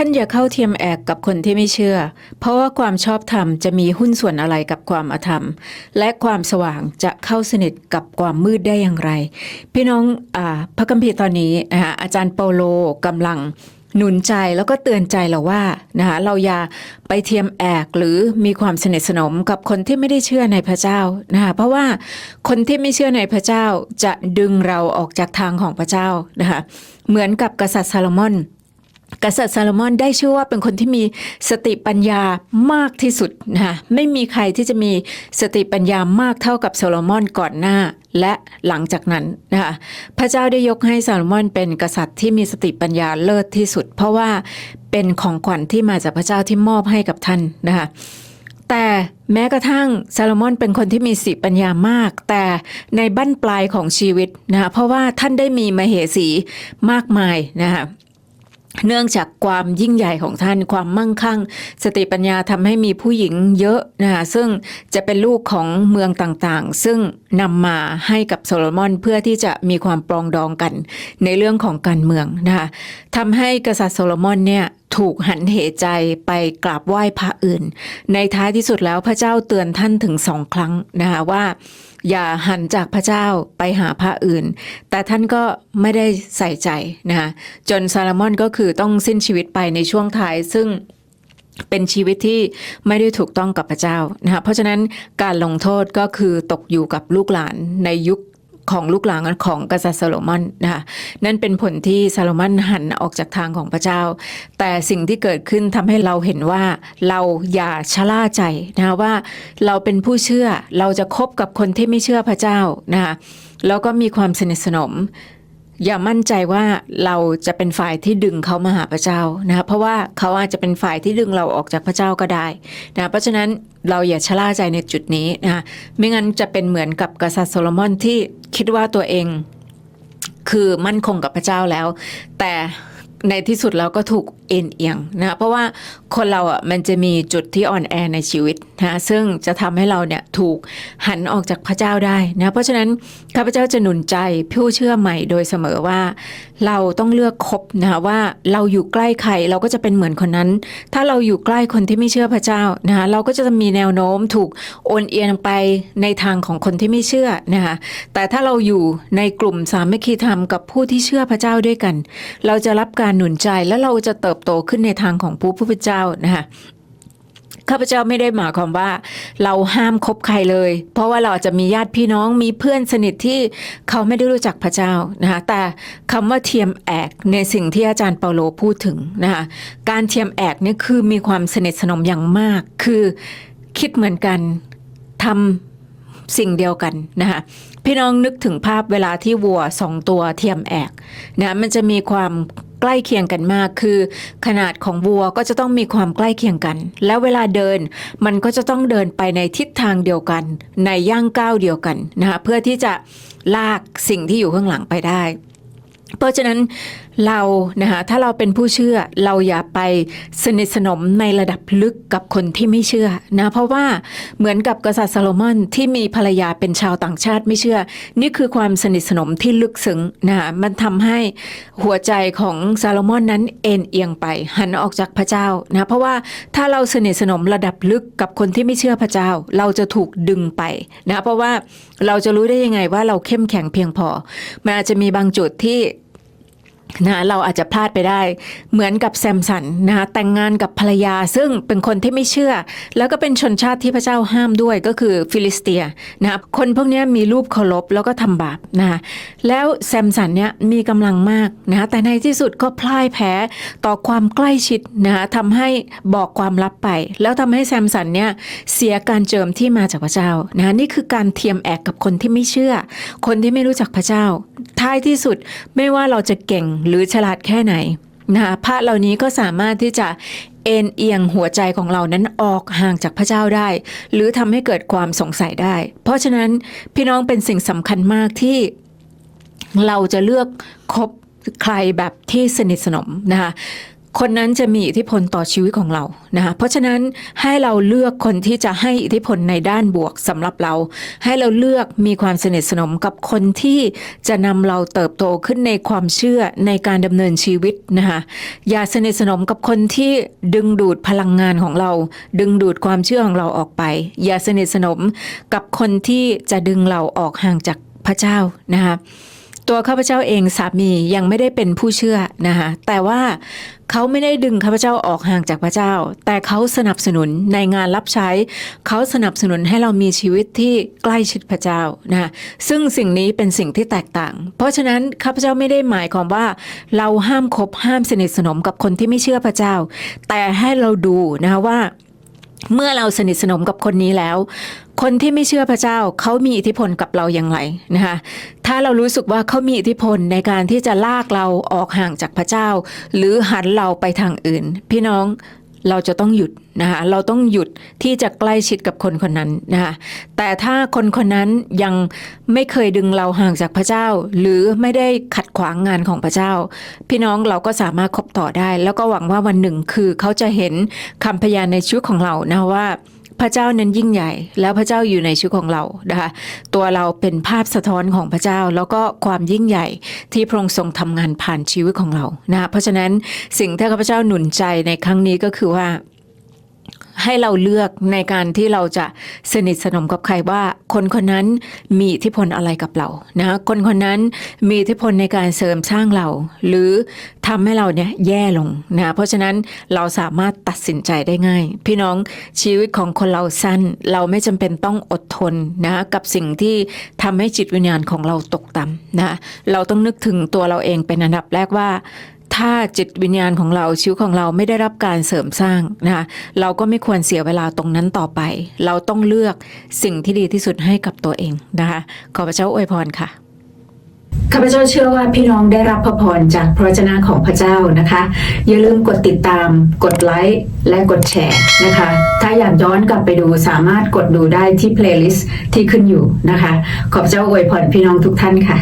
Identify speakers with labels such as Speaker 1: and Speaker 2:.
Speaker 1: ท่านอย่าเข้าเทียมแอกกับคนที่ไม่เชื่อ เพราะว่าความชอบธรรมจะมีหุ้นส่วนอะไรกับความอธรรม และความสว่างจะเข้าสนิทกับความมืดได้อย่างไร พี่น้องอพระคัมภีร์ตอนนี้นะคะอาจารย์เปาโลกำลังหนุนใจแล้วก็เตือนใจเราว่านะคะเราอย่าไปเทียมแอกหรือมีความสนิทสนมกับคนที่ไม่ได้เชื่อในพระเจ้านะคะเพราะว่าคนที่ไม่เชื่อในพระเจ้าจะดึงเราออกจากทางของพระเจ้านะคะเหมือนกับกษัตริย์ซาโลมอน กษัตริย์ซาโลมอนได้ชื่อว่าเป็นคนที่มีสติปัญญามากที่สุดนะคะไม่มีใครที่จะมีสติปัญญามากเท่ากับโซโลมอนก่อนหน้าและหลังจากนั้นนะคะพระเจ้าได้ยกให้ซาโลมอนเป็นกษัตริย์ที่มีสติปัญญาเลิศที่สุด เพราะว่าเป็นของขวัญที่มาจากพระเจ้าที่มอบให้กับท่านนะคะแต่แม้กระทั่งซาโลมอนเป็นคนที่มีสติปัญญามาก แต่ในบั้นปลายของชีวิตนะคะเพราะว่าท่านได้มีมเหสีมากมายนะคะ เนื่องจากความยิ่งใหญ่ของท่านความมั่งคั่ง สติปัญญาทำให้มีผู้หญิงเยอะนะคะซึ่งจะเป็นลูกของเมืองต่างๆ ซึ่งนำมาให้กับโซโลมอนเพื่อที่จะมีความปรองดองกันในเรื่องของการเมืองนะคะทำให้กษัตริย์โซโลมอนเนี่ย ถูกหันเหใจไปกราบไหว้พระอื่น ในท้ายที่สุดแล้วพระเจ้าเตือนท่านถึงสองครั้งนะคะว่า อย่าหันจากพระเจ้าไปหาพระอื่น แต่ท่านก็ไม่ได้ใส่ใจนะคะจนซาลามอนก็คือต้องสิ้นชีวิตไปในช่วงท้ายซึ่งเป็นชีวิตที่ไม่ได้ถูกต้องกับพระเจ้านะคะเพราะฉะนั้นการลงโทษก็คือตกอยู่กับลูกหลานในยุค ของลูกหลานของกษัตริย์ซาโลมอนนะคะนั่นเป็นผลที่ซาโลมอนหันออกจากทางของพระเจ้า แต่สิ่งที่เกิดขึ้นทำให้เราเห็นว่าเราอย่าชะล่าใจนะคะว่าเราเป็นผู้เชื่อเราจะคบกับคนที่ไม่เชื่อพระเจ้านะคะแล้วก็มีความสนิทสนม อย่ามั่นใจว่าเราจะเป็นฝ่ายที่ดึงเขามาหาพระเจ้านะคะเพราะว่าเขาอาจจะเป็นฝ่ายที่ดึงเราออกจากพระเจ้าก็ได้นะเพราะฉะนั้นเราอย่าชะล่าใจในจุดนี้นะคะไม่งั้นจะเป็นเหมือนกับกษัตริย์โซโลมอนที่คิดว่าตัวเอง คือมั่นคงกับพระเจ้าแล้ว แต่ในที่สุดเราก็ถูกเอ็นเอียงนะเพราะว่าคนเราอะมันจะมีจุดที่อ่อนแอในชีวิตนะซึ่งจะทำให้เราเนี่ยถูกหันออกจากพระเจ้าได้นะเพราะฉะนั้นข้าพเจ้าจะหนุนใจผู้เชื่อใหม่โดยเสมอว่า เราต้องเลือกคบนะคะว่าเราอยู่ใกล้ใครเราก็จะเป็นเหมือนคนนั้น ถ้าเราอยู่ใกล้คนที่ไม่เชื่อพระเจ้านะคะเราก็จะมีแนวโน้มถูกโอนเอียงไปในทางของคนที่ไม่เชื่อนะคะแต่ถ้าเราอยู่ในกลุ่มสามัคคีธรรมกับผู้ที่เชื่อพระเจ้าด้วยกัน เราจะรับการหนุนใจและเราจะเติบโตขึ้นในทางของผู้ผู้เป็นเจ้านะคะข้าพเจ้าไม่ได้หมายความว่าเราห้ามคบใครเลย เพราะว่าเราจะมีญาติพี่น้องมีเพื่อนสนิทที่เขาไม่ได้รู้จักพระเจ้านะคะแต่คำว่าเทียมแอกในสิ่งที่อาจารย์เปาโลพูดถึงนะคะการเทียมแอกนี่คือมีความสนิทสนมอย่างมาก คือคิดเหมือนกันทำสิ่งเดียวกันนะคะพี่น้องนึกถึงภาพเวลาที่วัวสองตัวเทียมแอกนะมันจะมีความ ใกล้เคียงกันมากคือ ขนาดของวัวก็จะต้องมีความใกล้เคียงกัน แล้วเวลาเดินมันก็จะต้องเดินไปในทิศทางเดียวกัน ในย่างก้าวเดียวกันนะคะเพื่อที่จะลากสิ่งที่อยู่ข้างหลังไปได้ เพราะฉะนั้นเรานะคะถ้าเราเป็นผู้เชื่อเราอย่าไปสนิทสนมในระดับลึกกับคนที่ไม่เชื่อนะเพราะว่าเหมือนกับกษัตริย์ซาโลมอนที่มีภรรยาเป็นชาวต่างชาติไม่เชื่อ นี่คือความสนิทสนมที่ลึกซึ้งนะคะมันทำให้หัวใจของซาโลมอนนั้นเอ็นเอียงไปหันออกจากพระเจ้านะเพราะว่าถ้าเราสนิทสนมระดับลึกกับคนที่ไม่เชื่อพระเจ้า เราจะถูกดึงไปนะเพราะว่าเราจะรู้ได้ยังไงว่าเราเข้มแข็งเพียงพอมันอาจจะมีบางจุดที่ นะเราอาจจะพลาดไปได้ เหมือนกับแซมสันนะคะแต่งงานกับภรรยาซึ่งเป็นคนที่ไม่เชื่อ แล้วก็เป็นชนชาติที่พระเจ้าห้ามด้วยก็คือฟิลิสเตียนะครับคนพวกนี้มีรูปเคารพแล้วก็ทำบาปนะคะแล้วแซมสันเนี่ยมีกำลังมากนะคะแต่ในที่สุดก็พ่ายแพ้ต่อความใกล้ชิดนะคะทำให้บอกความลับไป แล้วทำให้แซมสันเนี่ยเสียการเจิมที่มาจากพระเจ้านะะนี่คือการเทียมแอกกับคนที่ไม่เชื่อ คนที่ไม่รู้จักพระเจ้าท้ายที่สุดไม่ว่าเราจะเก่งหรือฉลาดแค่ไหนนะคะพระเหล่านี้ก็สามารถที่จะเอ็นเอียงหัวใจของเรานั้นออกห่างจากพระเจ้าได้ หรือทำให้เกิดความสงสัยได้ เพราะฉะนั้นพี่น้องเป็นสิ่งสำคัญมากที่เราจะเลือกคบใครแบบที่สนิทสนมนะคะ คนนั้นจะมีอิทธิพลต่อชีวิตของเรานะคะเพราะฉะนั้นให้เราเลือกคนที่จะให้อิทธิพลในด้านบวกสำหรับเรา ให้เราเลือกมีความสนิทสนมกับคนที่จะนำเราเติบโตขึ้นในความเชื่อในการดำเนินชีวิตนะคะอย่าสนิทสนมกับคนที่ดึงดูดพลังงานของเรา ดึงดูดความเชื่อของเราออกไป อย่าสนิทสนมกับคนที่จะดึงเราออกห่างจากพระเจ้านะคะ ตัวข้าพเจ้าเองสามียังไม่ได้เป็นผู้เชื่อนะคะแต่ว่าเขาไม่ได้ดึงข้าพเจ้าออกห่างจากพระเจ้า แต่เขาสนับสนุนในงานรับใช้ เขาสนับสนุนให้เรามีชีวิตที่ใกล้ชิดพระเจ้านะะซึ่งสิ่งนี้เป็นสิ่งที่แตกต่าง เพราะฉะนั้นข้าพเจ้าไม่ได้หมายความว่า เราห้ามคบห้ามสนิทสนมกับคนที่ไม่เชื่อพระเจ้า แต่ให้เราดูนะคะว่า เมื่อเราสนิทสนมกับคนนี้แล้ว คนที่ไม่เชื่อพระเจ้าเขามีอิทธิพลกับเราอย่างไรนะคะถ้าเรารู้สึกว่าเขามีอิทธิพลในการที่จะลากเราออกห่างจากพระเจ้า หรือหันเราไปทางอื่น พี่น้อง เราจะต้องหยุดนะคะเราต้องหยุดที่จะใกล้ชิดกับคนคนนั้นนะคะแต่ถ้าคนคนนั้นยังไม่เคยดึงเราห่างจากพระเจ้า หรือไม่ได้ขัดขวางงานของพระเจ้า พี่น้องเราก็สามารถคบต่อได้ แล้วก็หวังว่าวันหนึ่งคือเขาจะเห็นคำพยานในชีวิตของเรานะว่า พระเจ้านั้นยิ่งใหญ่ แล้วพระเจ้าอยู่ในชีวิตของเรานะคะตัวเราเป็นภาพสะท้อนของพระเจ้า แล้วก็ความยิ่งใหญ่ที่พระองค์ทรงทำงานผ่านชีวิตของเรานะคะเพราะฉะนั้นสิ่งที่ข้าพเจ้าหนุนใจในครั้งนี้ก็คือว่า ให้เราเลือกในการที่เราจะสนิทสนมกับใครว่า คนคนนั้นมีอิทธิพลอะไรกับเรานะคนคนนั้นมีอิทธิพลในการเสริมสร้างเรา หรือทำให้เราเนี่ยแย่ลงนะเพราะฉะนั้นเราสามารถตัดสินใจได้ง่าย พี่น้องชีวิตของคนเราสั้น เราไม่จำเป็นต้องอดทนนะกับสิ่งที่ทำให้จิตวิญญาณของเราตกต่ำนะเราต้องนึกถึงตัวเราเองเป็นอันดับแรกว่า ถ้าจิตวิญญาณของเราชีวิตของเราไม่ได้รับการเสริมสร้างนะคะเราก็ไม่ควรเสียเวลาตรงนั้นต่อไป เราต้องเลือกสิ่งที่ดีที่สุดให้กับตัวเองนะคะขอพระเจ้าอวยพรค่ะข้าพเจ้าเชื่อว่าพี่น้องได้รับพระพรจากพระวจนะของพระเจ้านะคะ อย่าลืมกดติดตาม กดไลค์และกดแชร์นะคะ ถ้าอยากย้อนกลับไปดูสามารถกดดูได้ที่เพลย์ลิสต์ที่ขึ้นอยู่นะคะ ขอบเจ้าอวยพรพี่น้องทุกท่านค่ะ